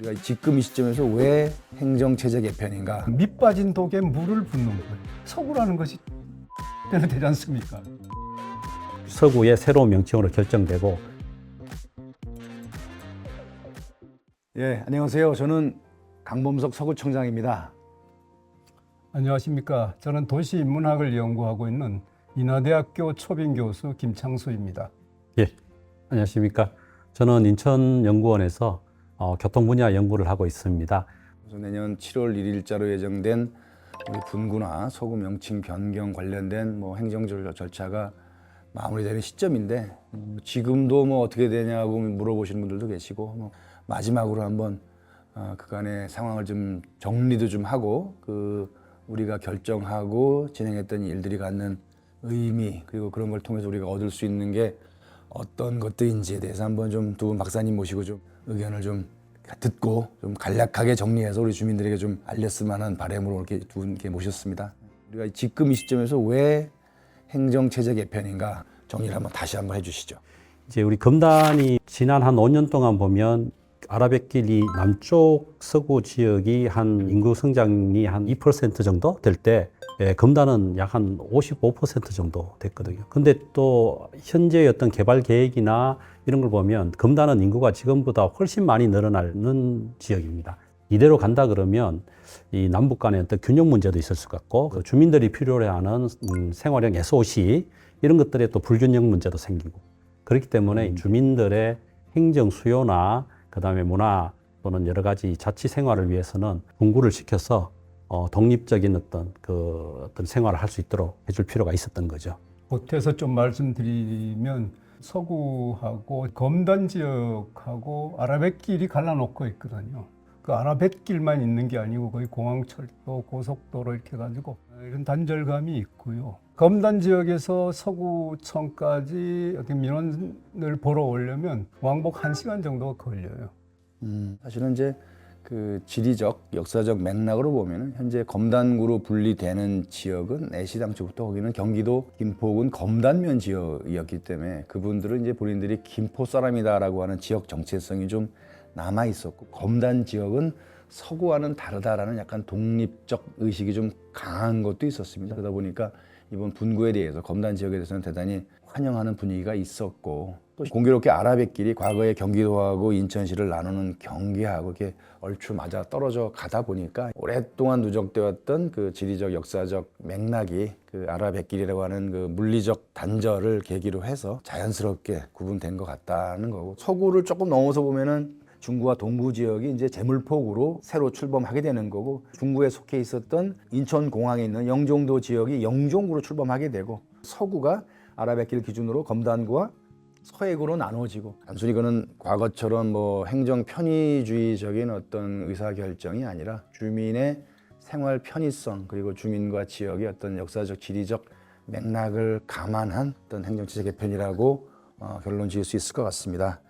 우리가 지금 이 시점에서 왜 행정체제 개편인가? 밑 빠진 독에 물을 붓는 거예요. 서구라는 것이 때는 되지 않습니까? 서구의 새로운 명칭으로 결정되고 예, 안녕하세요. 저는 강범석 서구청장입니다. 안녕하십니까. 저는 도시인문학을 연구하고 있는 인하대학교 초빙 교수 김창수입니다. 예 안녕하십니까 저는 인천연구원에서 어, 교통 분야 연구를 하고 있습니다. 그래서 내년 7월 1일자로 예정된 우리 분구나 소구 명칭 변경 관련된 뭐 행정 절- 절차가 마무리되는 시점인데 음, 지금도 뭐 어떻게 되냐고 물어보시는 분들도 계시고 뭐 마지막으로 한번 어, 그간의 상황을 좀 정리도 좀 하고 그 우리가 결정하고 진행했던 일들이 갖는 의미 그리고 그런 걸 통해서 우리가 얻을 수 있는 게 어떤 것들인지에 대해서 한번 좀 두 분 박사님 모시고 좀 의견을 좀 듣고 좀 간략하게 정리해서 우리 주민들에게 좀 알렸을 만한 바람으로 이렇게 두 분께 모셨습니다. 우리가 지금 이 시점에서 왜 행정체제 개편인가 정리를 한번 다시 한번 해주시죠. 이제 우리 검단이 지난 한 5년 동안 보면 아라뱃길이 남쪽 서구 지역이 한 인구 성장이 한 2% 정도 될 때 예, 검단은 약 한 55% 정도 됐거든요. 근데 또 현재의 어떤 개발 계획이나 이런 걸 보면 검단은 인구가 지금보다 훨씬 많이 늘어나는 지역입니다. 이대로 간다 그러면 이 남북 간의 어떤 균형 문제도 있을 것 같고 그 주민들이 필요로 하는 음, 생활형 SOC 이런 것들에 또 불균형 문제도 생기고 그렇기 때문에 이 주민들의 행정 수요나 그다음에 문화 또는 여러 가지 자치 생활을 위해서는 분구를 시켜서 어, 독립적인 어떤 그 어떤 생활을 할 수 있도록 해줄 필요가 있었던 거죠. 보태서 좀 말씀드리면 서구하고 검단 지역하고 아라뱃길이 갈라놓고 있거든요. 그 아라뱃길만 있는 게 아니고 거의 공항철도, 고속도로 이렇게 가지고 이런 단절감이 있고요. 검단 지역에서 서구청까지 어떻게 민원을 보러 오려면 왕복 1시간 정도가 걸려요. 음, 사실은 이제 그 지리적, 역사적 맥락으로 보면은 현재 검단구로 분리되는 지역은 애시당초부터 거기는 경기도 김포군 검단면 지역이었기 때문에 그분들은 이제 본인들이 김포 사람이다라고 하는 지역 정체성이 좀 남아 있었고 검단 지역은 서구와는 다르다라는 약간 독립적 의식이 좀 강한 것도 있었습니다. 그러다 보니까 이번 분구에 대해서 검단 지역에 대해서는 대단히 환영하는 분위기가 있었고 또 공교롭게 아라뱃길이 과거에 경기도하고 인천시를 나누는 경계하고 이렇게 얼추 맞아 떨어져 가다 보니까 오랫동안 누적되었던 그 지리적 역사적 맥락이 그 아라뱃길이라고 하는 그 물리적 단절을 계기로 해서 자연스럽게 구분된 것 같다는 거고 서구를 조금 넘어서 보면은 중구와 동구 지역이 이제 제물폭으로 새로 출범하게 되는 거고 중구에 속해 있었던 인천 공항에 있는 영종도 지역이 영종구로 출범하게 되고 서구가 아라뱃길 기준으로 검단구와 서해구로 나눠지고 단순히 그는 과거처럼 뭐 행정 편의주의적인 어떤 의사 결정이 아니라 주민의 생활 편의성 그리고 주민과 지역의 어떤 역사적 지리적 맥락을 감안한 어떤 행정체제 개편이라고 어, 결론 지을 수 있을 것 같습니다.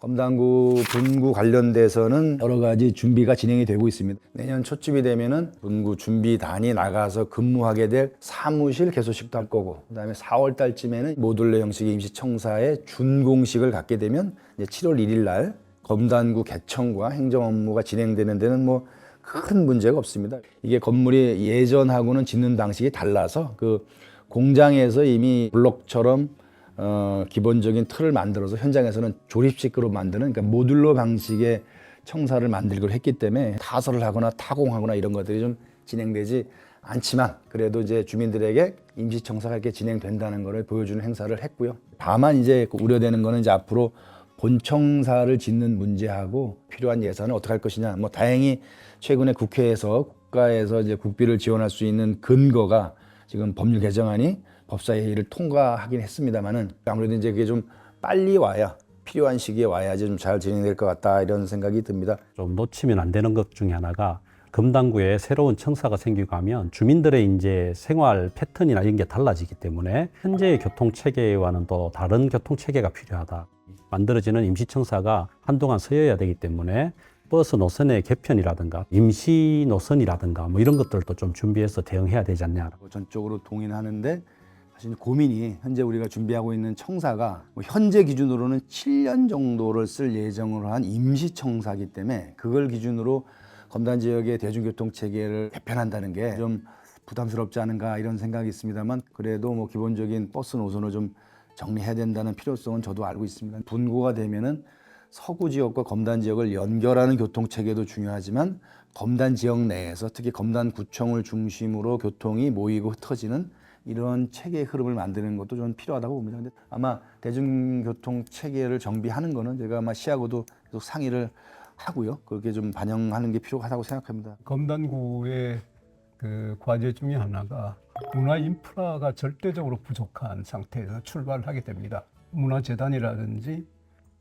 검단구 분구 관련돼서는 여러 가지 준비가 진행이 되고 있습니다. 내년 초쯤이 되면은 분구 준비단이 나가서 근무하게 될 사무실 개소식도 할 거고, 그다음에 4월 달쯤에는 모듈러 형식의 임시청사의 준공식을 갖게 되면 이제 7월 1일 날 검단구 개청과 행정 업무가 진행되는 데는 뭐 큰 문제가 없습니다. 이게 건물이 예전하고는 짓는 방식이 달라서 그 공장에서 이미 블록처럼 어, 기본적인 틀을 만들어서 현장에서는 조립식으로 만드는 그러니까 모듈러 방식의 청사를 만들기로 했기 때문에 타설을 하거나 타공하거나 이런 것들이 좀 진행되지 않지만 그래도 이제 주민들에게 임시청사가 이렇게 진행된다는 것을 보여주는 행사를 했고요. 다만 이제 그 우려되는 거는 이제 앞으로 본청사를 짓는 문제하고 필요한 예산을 어떻게 할 것이냐. 뭐 다행히 최근에 국회에서 국가에서 이제 국비를 지원할 수 있는 근거가 지금 법률 개정안이 법사위를 통과하긴 했습니다만은 아무래도 이제 그게 좀 빨리 와야 필요한 시기에 와야지 좀 잘 진행될 것 같다 이런 생각이 듭니다. 좀 놓치면 안 되는 것 중에 하나가 금당구에 새로운 청사가 생기고 하면 주민들의 이제 생활 패턴이나 이런 게 달라지기 때문에 현재의 교통 체계와는 또 다른 교통 체계가 필요하다. 만들어지는 임시청사가 한동안 서여야 되기 때문에 버스 노선의 개편이라든가 임시 노선이라든가 뭐 이런 것들도 좀 준비해서 대응해야 되지 않냐. 전적으로 동의하는데 사실 고민이 현재 우리가 준비하고 있는 청사가 뭐 현재 기준으로는 7년 정도를 쓸 예정으로 한 임시 청사기 때문에 그걸 기준으로 검단 지역의 대중교통 체계를 개편한다는 게 좀 부담스럽지 않은가 이런 생각이 있습니다만 그래도 뭐 기본적인 버스 노선을 좀 정리해야 된다는 필요성은 저도 알고 있습니다. 분고가 되면은 서구 지역과 검단 지역을 연결하는 교통 체계도 중요하지만 검단 지역 내에서 특히 검단 구청을 중심으로 교통이 모이고 흩어지는 이런 체계의 흐름을 만드는 것도 좀 필요하다고 봅니다. 근데 아마 대중교통 체계를 정비하는 거는 제가 아마 시하고도 계속 상의를 하고요. 그렇게 좀 반영하는 게 필요하다고 생각합니다. 검단구의 그 과제 중에 하나가 문화 인프라가 절대적으로 부족한 상태에서 출발하게 됩니다. 문화재단이라든지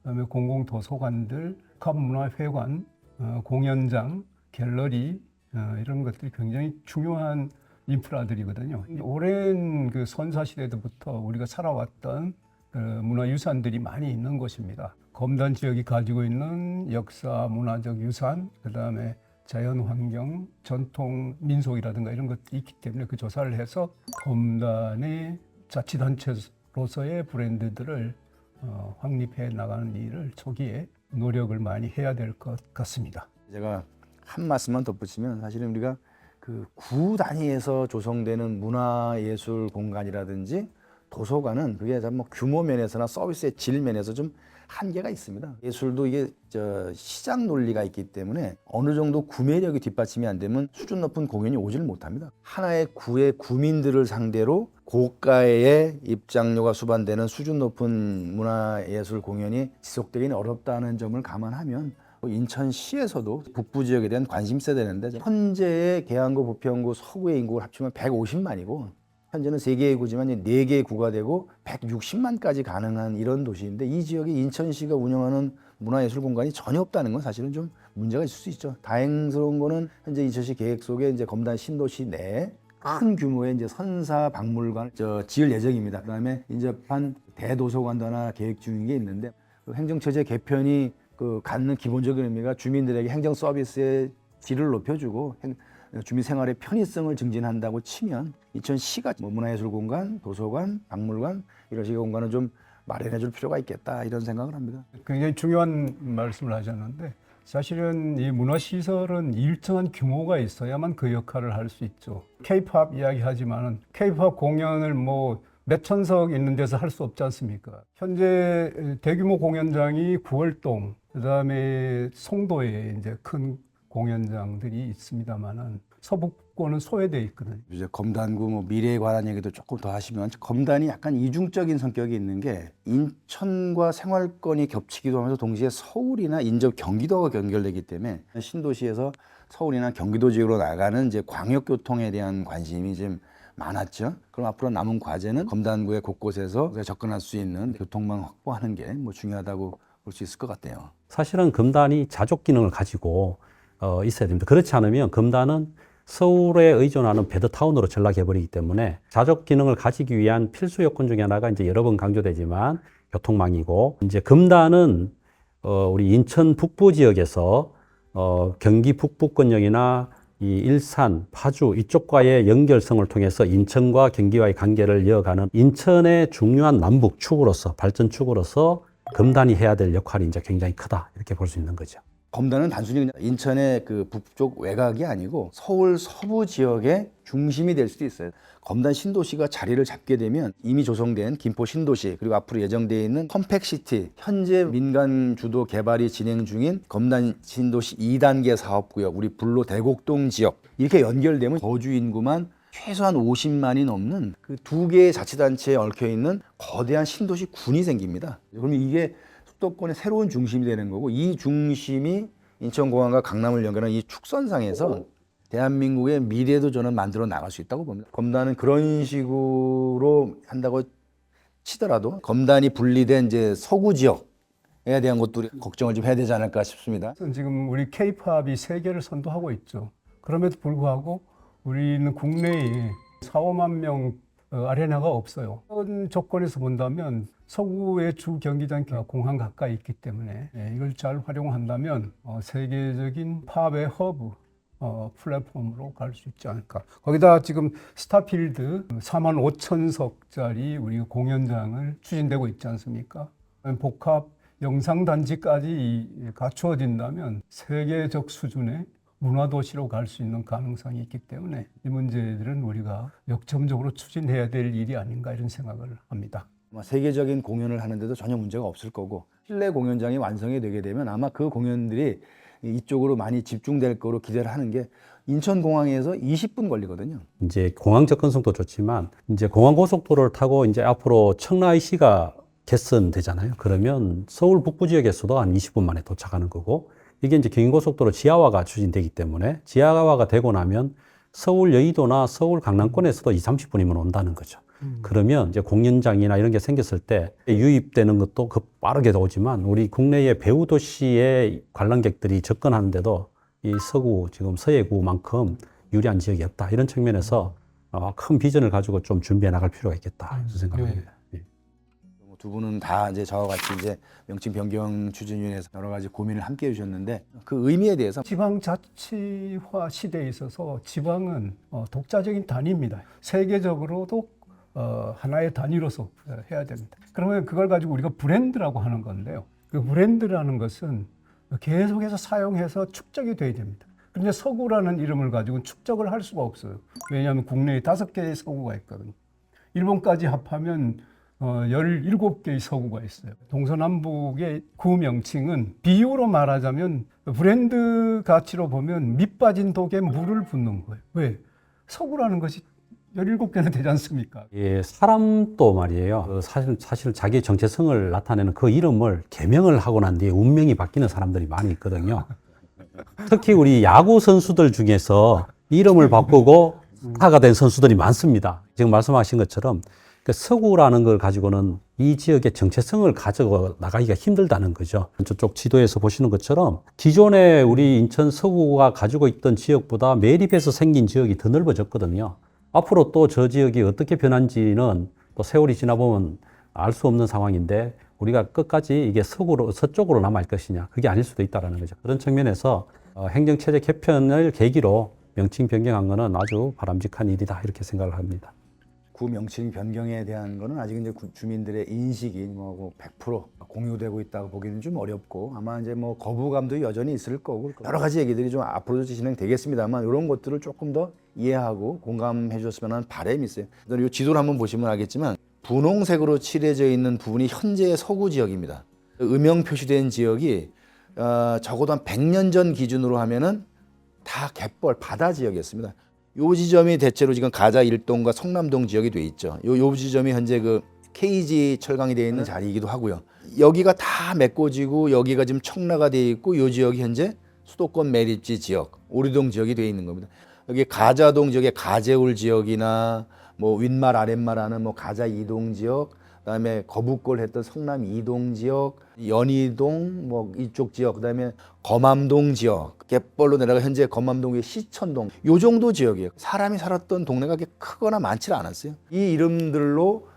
그다음에 공공 도서관들, 갑문화회관, 어, 공연장, 갤러리 어, 이런 것들이 굉장히 중요한 인프라들이거든요. 오랜 그 선사 시대부터 우리가 살아왔던 그 문화유산들이 많이 있는 곳입니다. 검단 지역이 가지고 있는 역사, 문화적 유산, 그 다음에 자연 환경, 전통 민속이라든가 이런 것들이 있기 때문에 그 조사를 해서 검단의 자치단체로서의 브랜드들을 어, 확립해 나가는 일을 초기에 노력을 많이 해야 될 것 같습니다. 제가 한 말씀만 덧붙이면 사실은 우리가 그 구 단위에서 조성되는 문화예술 공간이라든지 도서관은 그게 뭐 규모 면에서나 서비스의 질 면에서 좀 한계가 있습니다. 예술도 이게 저 시장 논리가 있기 때문에 어느 정도 구매력이 뒷받침이 안 되면 수준 높은 공연이 오지를 못합니다. 하나의 구의 구민들을 상대로 고가의 입장료가 수반되는 수준 높은 문화예술 공연이 지속되기는 어렵다는 점을 감안하면 뭐 인천시에서도 북부 지역에 대한 관심이 있어야 되는데 현재의 계양구, 부평구, 서구의 인구를 합치면 150만이고 현재는 세 개의 구지만 이제 네 개의 구가 되고 160만까지 가능한 이런 도시인데 이 지역에 인천시가 운영하는 문화예술 공간이 전혀 없다는 건 사실은 좀 문제가 있을 수 있죠. 다행스러운 거는 현재 인천시 계획 속에 이제 검단 신도시 내에 큰 규모의 이제 선사 박물관 저 지을 예정입니다. 그다음에 인접한 대도서관도 하나 계획 중인 게 있는데 그 행정처제 개편이 그 갖는 기본적인 의미가 주민들에게 행정 서비스의 질을 높여주고 행- 주민 생활의 편의성을 증진한다고 치면 인천시가 뭐 문화예술공간, 도서관, 박물관 이런 식의 공간을 좀 마련해 줄 필요가 있겠다 이런 생각을 합니다. 굉장히 중요한 말씀을 하셨는데 사실은 이 문화시설은 일정한 규모가 있어야만 그 역할을 할 수 있죠. 케이팝 이야기하지만은 케이팝 공연을 뭐 몇천석 있는 데서 할 수 없지 않습니까? 현재 대규모 공연장이 구월동, 그다음에 송도에 이제 큰 공연장들이 있습니다만은 서북권은 소외돼 있거든요. 이제 검단구 뭐 미래에 관한 얘기도 조금 더 하시면 검단이 약간 이중적인 성격이 있는 게 인천과 생활권이 겹치기도 하면서 동시에 서울이나 인접 경기도가 연결되기 때문에 신도시에서 서울이나 경기도 지역으로 나가는 이제 광역 교통에 대한 관심이 좀 많았죠. 그럼 앞으로 남은 과제는 검단구의 곳곳에서 접근할 수 있는 교통망 확보하는 게 뭐 중요하다고 볼 수 있을 것 같아요. 사실은 검단이 자족 기능을 가지고 어, 있어야 됩니다. 그렇지 않으면 검단은 서울에 의존하는 베드타운으로 전락해버리기 때문에 자족 기능을 가지기 위한 필수 요건 중에 하나가 이제 여러 번 강조되지만 교통망이고 이제 검단은 어, 우리 인천 북부 지역에서 어, 경기 북부권역이나 이 일산, 파주 이쪽과의 연결성을 통해서 인천과 경기와의 관계를 이어가는 인천의 중요한 남북 축으로서 발전 축으로서 검단이 해야 될 역할이 이제 굉장히 크다 이렇게 볼 수 있는 거죠. 검단은 단순히 그냥 인천의 그 북쪽 외곽이 아니고 서울 서부 지역의 중심이 될 수도 있어요. 검단 신도시가 자리를 잡게 되면 이미 조성된 김포 신도시 그리고 앞으로 예정되어 있는 컴팩시티 현재 민간 주도 개발이 진행 중인 검단 신도시 2단계 사업구역 우리 불로 대곡동 지역 이렇게 연결되면 거주 인구만 최소한 50만이 넘는 그 두 개의 자치단체에 얽혀 있는 거대한 신도시 군이 생깁니다. 그러면 이게 수도권의 새로운 중심이 되는 거고 이 중심이 인천공항과 강남을 연결하는 이 축선상에서 대한민국의 미래도 저는 만들어 나갈 수 있다고 봅니다. 검단은 그런 식으로 한다고 치더라도 검단이 분리된 이제 서구 지역 에 대한 것도 걱정을 좀 해야 되지 않을까 싶습니다. 지금 우리 케이팝이 세계를 선도하고 있죠. 그럼에도 불구하고 우리는 국내에 4, 5만 명 어, 아레나가 없어요. 그런 조건에서 본다면 서구의 주 경기장 공항 가까이 있기 때문에 예, 이걸 잘 활용한다면 어, 세계적인 팝의 허브 어, 플랫폼으로 갈 수 있지 않을까. 거기다 지금 스타필드 4만 5천 석짜리 우리 공연장을 추진되고 있지 않습니까? 복합 영상 단지까지 갖추어진다면 세계적 수준의 문화도시로 갈 수 있는 가능성이 있기 때문에 이 문제들은 우리가 역점적으로 추진해야 될 일이 아닌가 이런 생각을 합니다. 아마 세계적인 공연을 하는데도 전혀 문제가 없을 거고 실내 공연장이 완성이 되게 되면 아마 그 공연들이 이쪽으로 많이 집중될 거로 기대를 하는 게 인천공항에서 20분 걸리거든요. 이제 공항 접근성도 좋지만 이제 공항 고속도로를 타고 이제 앞으로 청라IC가 개선되잖아요. 그러면 서울 북부 지역에서도 한 20분 만에 도착하는 거고 이게 이제 경인고속도로 지하화가 추진되기 때문에 지하화가 되고 나면 서울 여의도나 서울 강남권에서도 2, 30분이면 온다는 거죠. 그러면 이제 공연장이나 이런 게 생겼을 때 유입되는 것도 급 빠르게 오지만 우리 국내의 배우 도시의 관람객들이 접근하는데도 이 서구 지금 서해구만큼 유리한 지역이 없다 이런 측면에서 어, 큰 비전을 가지고 좀 준비해 나갈 필요가 있겠다 이런 생각합니다. 예. 뭐두 분은 다 이제 저와 같이 이제 명칭 변경 추진위원회에서 여러 가지 고민을 함께 해주셨는데 그 의미에 대해서 지방자치화 시대에 있어서 지방은 어, 독자적인 단위입니다. 세계적으로도 어, 하나의 단위로서 어, 해야 됩니다. 그러면 그걸 가지고 우리가 브랜드라고 하는 건데요. 그 브랜드라는 것은 계속해서 사용해서 축적이 돼야 됩니다. 그런데 서구라는 이름을 가지고 축적을 할 수가 없어요. 왜냐하면 국내에 다섯 개의 서구가 있거든요. 일본까지 합하면 어, 17개의 서구가 있어요. 동서남북의 구 명칭은 비유로 말하자면 브랜드 가치로 보면 밑 빠진 독에 물을 붓는 거예요. 왜? 서구라는 것이 17개나 되지 않습니까? 예, 사람도 말이에요. 그 사실 사실 자기의 정체성을 나타내는 그 이름을 개명을 하고 난 뒤에 운명이 바뀌는 사람들이 많이 있거든요. 특히 우리 야구 선수들 중에서 이름을 바꾸고 스타가 된 선수들이 많습니다. 지금 말씀하신 것처럼 그 서구라는 걸 가지고는 이 지역의 정체성을 가지고 나가기가 힘들다는 거죠. 저쪽 지도에서 보시는 것처럼 기존에 우리 인천 서구가 가지고 있던 지역보다 매립해서 생긴 지역이 더 넓어졌거든요. 앞으로 또 저 지역이 어떻게 변한지는 또 세월이 지나보면 알 수 없는 상황인데 우리가 끝까지 이게 서구로, 서쪽으로 남아있을 것이냐. 그게 아닐 수도 있다는 거죠. 그런 측면에서 어, 행정체제 개편을 계기로 명칭 변경한 거는 아주 바람직한 일이다. 이렇게 생각을 합니다. 구 명칭 변경에 대한 거는 아직 이제 구- 주민들의 인식이 뭐 100% 공유되고 있다고 보기는 좀 어렵고 아마 이제 뭐 거부감도 여전히 있을 거고 여러 가지 얘기들이 좀 앞으로도 진행되겠습니다만 이런 것들을 조금 더 이해하고 공감해 주셨으면 하는 바람이 있어요. 이 지도를 한번 보시면 알겠지만 분홍색으로 칠해져 있는 부분이 현재의 서구 지역입니다. 음영 표시된 지역이 어, 적어도 한 100년 전 기준으로 하면은 다 갯벌 바다 지역이었습니다. 요 지점이 대체로 지금 가자 일동과 성남동 지역이 돼 있죠. 요, 요 지점이 현재 그 KG 철강이 되어 있는 자리이기도 하고요. 여기가 다 메꿔지고 여기가 지금 청라가 되어 있고 요 지역이 현재 수도권 매립지 지역, 오리동 지역이 되어 있는 겁니다. 여기 가자동 지역의 가재울 지역이나 뭐 윗말 아랫말 하는 뭐 가자 이동 지역, 그다음에 거북골 했던 성남 이동 지역, 연희동 뭐 이쪽 지역, 그다음에 검암동 지역, 갯벌로 내려가 현재 검암동의 시천동 요 정도 지역이에요. 사람이 살았던 동네가 그렇게 크거나 많지 않았어요. 이 이름들로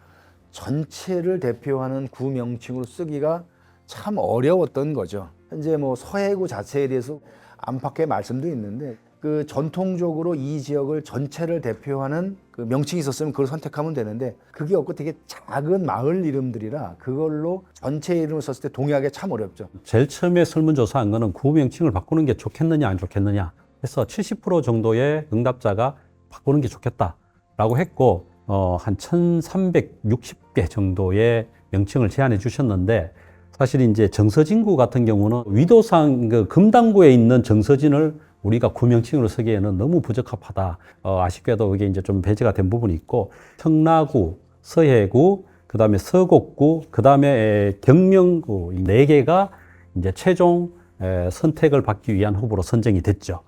전체를 대표하는 구 명칭으로 쓰기가 참 어려웠던 거죠. 현재 뭐 서해구 자체에 대해서 안팎의 말씀도 있는데 그 전통적으로 이 지역을 전체를 대표하는 그 명칭이 있었으면 그걸 선택하면 되는데 그게 없고 되게 작은 마을 이름들이라 그걸로 전체 이름을 썼을 때 동의하기 참 어렵죠. 제일 처음에 설문조사한 거는 구호 명칭을 바꾸는 게 좋겠느냐 안 좋겠느냐 해서 70% 정도의 응답자가 바꾸는 게 좋겠다라고 했고 어, 한 1360개 정도의 명칭을 제안해 주셨는데 사실 이제 정서진구 같은 경우는 위도상 그 금당구에 있는 정서진을 우리가 구명칭으로 쓰기에는 너무 부적합하다. 어, 아쉽게도 그게 이제 좀 배제가 된 부분이 있고 청라구, 서해구, 그다음에 서곡구, 그다음에 경명구 이네 개가 이제 최종 에, 선택을 받기 위한 후보로 선정이 됐죠.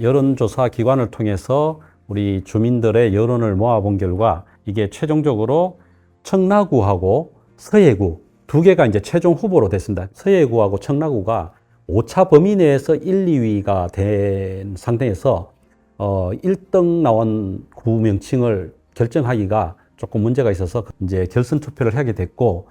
여론조사 기관을 통해서 우리 주민들의 여론을 모아본 결과 이게 최종적으로 청라구하고 서해구 두 개가 이제 최종 후보로 됐습니다. 서해구하고 청라구가 5차 범위 내에서 1, 2위가 된 상태에서 어, 1등 나온 구 명칭을 결정하기가 조금 문제가 있어서 이제 결선 투표를 하게 됐고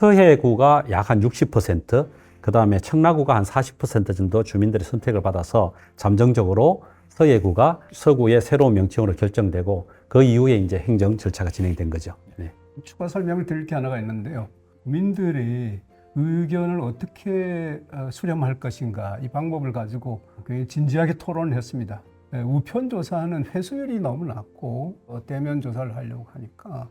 서해구가 약 한 60%, 그 다음에 청라구가 한 40% 정도 주민들의 선택을 받아서 잠정적으로 서예구가 서구의 새로운 명칭으로 결정되고 그 이후에 이제 행정 절차가 진행된 거죠. 네. 추가 설명을 드릴 게 하나가 있는데요. 국민들의 의견을 어떻게 어, 수렴할 것인가 이 방법을 가지고 굉장히 진지하게 토론을 했습니다. 예, 우편 조사는 회수율이 너무 낮고 어, 대면 조사를 하려고 하니까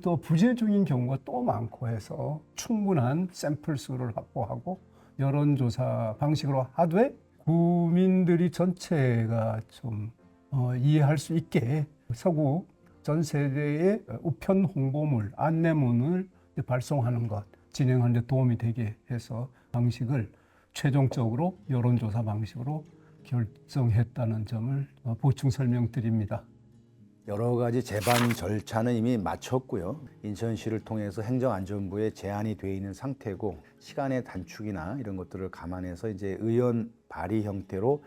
또 부재 중인 경우가 또 많고 해서 충분한 샘플 수를 확보하고 여론조사 방식으로 하되 국민들이 전체가 좀 어, 이해할 수 있게 서구 전 세대의 우편 홍보물, 안내문을 발송하는 것, 진행하는 데 도움이 되게 해서 방식을 최종적으로 여론조사 방식으로 결정했다는 점을 어, 보충 설명드립니다. 여러 가지 재반 절차는 이미 마쳤고요. 인천시를 통해서 행정안전부에 제안이 돼 있는 상태고 시간의 단축이나 이런 것들을 감안해서 이제 의원 발의 형태로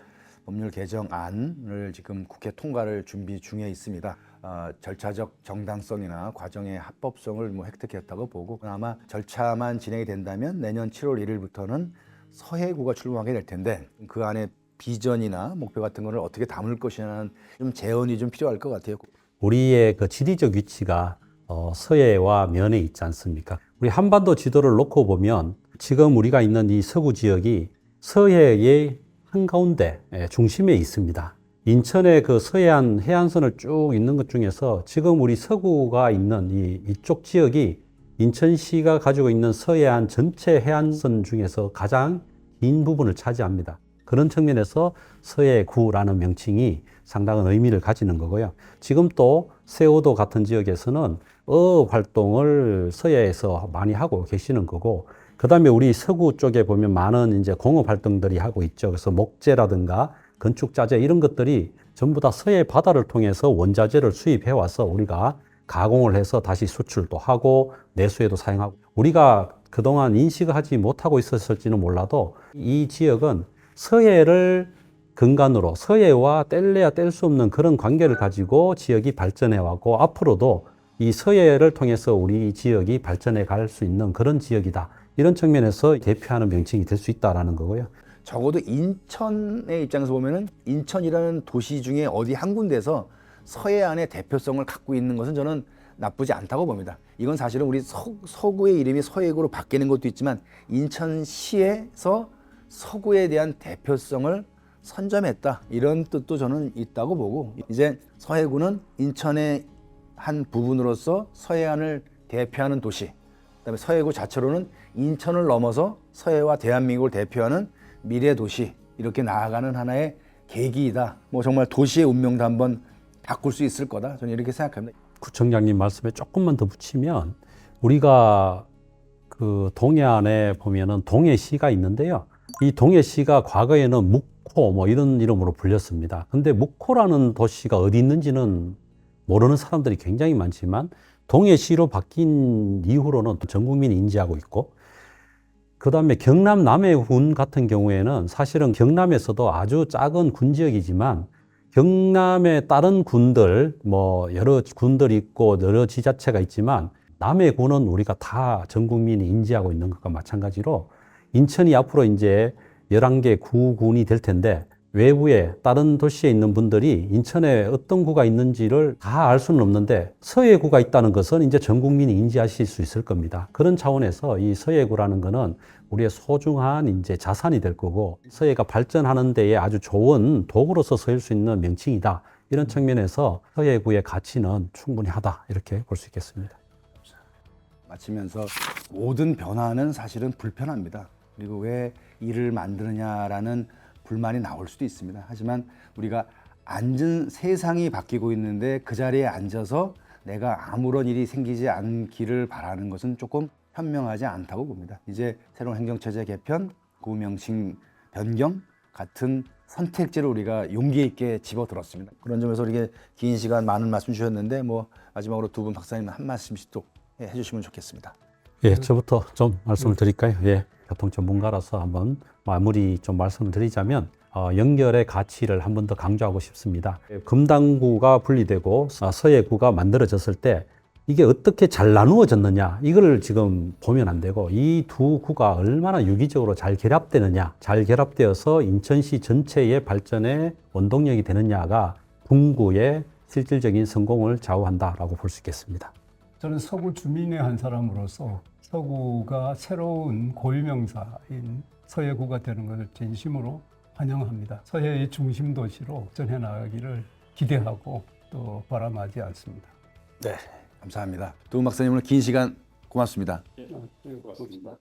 법률 개정안을 지금 국회 통과를 준비 중에 있습니다. 어, 절차적 정당성이나 과정의 합법성을 뭐 획득했다고 보고 아마 절차만 진행이 된다면 내년 7월 1일부터는 서해구가 출범하게 될 텐데 그 안에 비전이나 목표 같은 거를 어떻게 담을 것이냐는 좀 재원이 좀 필요할 것 같아요. 우리의 그 지리적 위치가 어, 서해와 면에 있지 않습니까? 우리 한반도 지도를 놓고 보면 지금 우리가 있는 이 서구 지역이 서해의 한가운데 예, 중심에 있습니다. 인천의 그 서해안 해안선을 쭉 있는 것 중에서 지금 우리 서구가 있는 이, 이쪽 지역이 인천시가 가지고 있는 서해안 전체 해안선 중에서 가장 긴 부분을 차지합니다. 그런 측면에서 서해구라는 명칭이 상당한 의미를 가지는 거고요. 지금 또 세오도 같은 지역에서는 어업 활동을 서해에서 많이 하고 계시는 거고, 그 다음에 우리 서구 쪽에 보면 많은 이제 공업 활동들이 하고 있죠. 그래서 목재라든가 건축자재 이런 것들이 전부 다 서해 바다를 통해서 원자재를 수입해 와서 우리가 가공을 해서 다시 수출도 하고 내수에도 사용하고 우리가 그동안 인식을 하지 못하고 있었을지는 몰라도 이 지역은 서해를 근간으로 서해와 뗄래야 뗄 수 없는 그런 관계를 가지고 지역이 발전해 왔고 앞으로도 이 서해를 통해서 우리 지역이 발전해 갈 수 있는 그런 지역이다. 이런 측면에서 대표하는 명칭이 될 수 있다라는 거고요. 적어도 인천의 입장에서 보면은 인천이라는 도시 중에 어디 한 군데서 서해안의 대표성을 갖고 있는 것은 저는 나쁘지 않다고 봅니다. 이건 사실은 우리 서, 서구의 이름이 서해구로 바뀌는 것도 있지만 인천시에서 서구에 대한 대표성을 선점했다 이런 뜻도 저는 있다고 보고 이제 서해구는 인천의 한 부분으로서 서해안을 대표하는 도시 그다음에 서해구 자체로는 인천을 넘어서 서해와 대한민국을 대표하는 미래 도시 이렇게 나아가는 하나의 계기이다. 뭐 정말 도시의 운명도 한번 바꿀 수 있을 거다. 저는 이렇게 생각합니다. 구청장님 말씀에 조금만 더 붙이면 우리가 그 동해안에 보면은 동해시가 있는데요. 이 동해시가 과거에는 묵호 뭐 이런 이름으로 불렸습니다. 근데 묵호라는 도시가 어디 있는지는 모르는 사람들이 굉장히 많지만 동해시로 바뀐 이후로는 전 국민이 인지하고 있고 그 다음에 경남 남해군 같은 경우에는 사실은 경남에서도 아주 작은 군 지역이지만 경남의 다른 군들, 뭐 여러 군들이 있고 여러 지자체가 있지만 남해군은 우리가 다 전 국민이 인지하고 있는 것과 마찬가지로 인천이 앞으로 이제 11개 구군이 될 텐데 외부에 다른 도시에 있는 분들이 인천에 어떤 구가 있는지를 다 알 수는 없는데 서해구가 있다는 것은 이제 전 국민이 인지하실 수 있을 겁니다. 그런 차원에서 이 서해구라는 것은 우리의 소중한 이제 자산이 될 거고 서해가 발전하는 데에 아주 좋은 도구로서 서일 수 있는 명칭이다. 이런 측면에서 서해구의 가치는 충분히 하다. 이렇게 볼 수 있겠습니다. 마치면서 모든 변화는 사실은 불편합니다. 그리고 왜 일을 만드느냐라는 불만이 나올 수도 있습니다. 하지만 우리가 앉은 세상이 바뀌고 있는데 그 자리에 앉아서 내가 아무런 일이 생기지 않기를 바라는 것은 조금 현명하지 않다고 봅니다. 이제 새로운 행정체제 개편, 구명칭 변경 같은 선택지를 우리가 용기 있게 집어들었습니다. 그런 점에서 이렇게 긴 시간 많은 말씀 주셨는데 뭐 마지막으로 두 분 박사님 한 말씀씩 또 해주시면 좋겠습니다. 예, 저부터 좀 말씀을 드릴까요? 예, 교통 전문가로서 한번 마무리 좀 말씀을 드리자면 어, 연결의 가치를 한 번 더 강조하고 싶습니다. 금당구가 분리되고 어, 서해구가 만들어졌을 때 이게 어떻게 잘 나누어졌느냐 이걸 지금 보면 안 되고 이 두 구가 얼마나 유기적으로 잘 결합되느냐 잘 결합되어서 인천시 전체의 발전에 원동력이 되느냐가 분구의 실질적인 성공을 좌우한다라고 볼 수 있겠습니다. 저는 서구 주민의 한 사람으로서 서구가 새로운 고유명사인 서해구가 되는 것을 진심으로 환영합니다. 서해의 중심 도시로 전해 나가기를 기대하고 또 바람하지 않습니다. 네, 감사합니다. 두 분 박사님 오늘 긴 시간 고맙습니다. 고맙습니다.